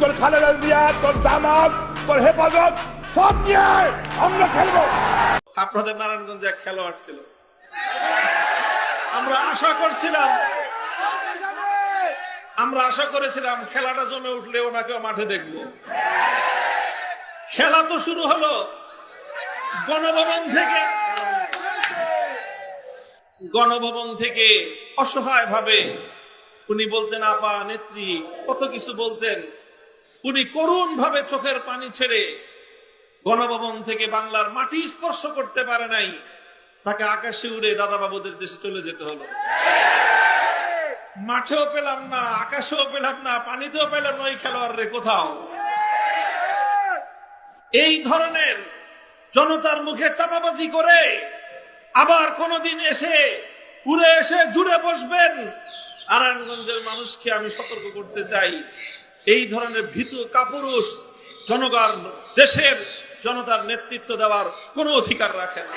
তোর খালেদা জিয়া, তোর জামাত, তোর হেফাজত, সব নিয়ে আমরা খেলব। আপনাদের নারায়ণগঞ্জে এক খেলোয়াড় ছিল। আমরা আশা করছিলাম আমরা আশা করেছিলাম খেলাটা জমে উঠলে ওনাকে মাঠে দেখব। খেলা তো শুরু হলো। গণভবন থেকে গণভবন থেকে অসহায় ভাবে উনি বলতেন, আপা, নেত্রী, কত কিছু বলতেন। উনি করুণ ভাবে চোখের পানি ছেড়ে গণভবন থেকে বাংলার মাটি স্পর্শ করতে পারে নাই। তাকে আকাশে উড়ে দাদা বাবুদের দেশে চলে যেতে হলো। মাঠেও পেলাম না, আকাশেও পেলাম না, পানিতেও পেলাম না, ওই খেলোয়াড় কোথাও। এই ধরনের জনতার মুখে চাপাবাজি করে আবার কোনদিন এসে উড়ে এসে জুড়ে বসবেন। নারায়ণগঞ্জের মানুষকে আমি সতর্ক করতে চাই। এই ধরনের ভীত কাপুরুষ জনগণ দেশের জনতার নেতৃত্ব দেওয়ার কোনো অধিকার রাখে না।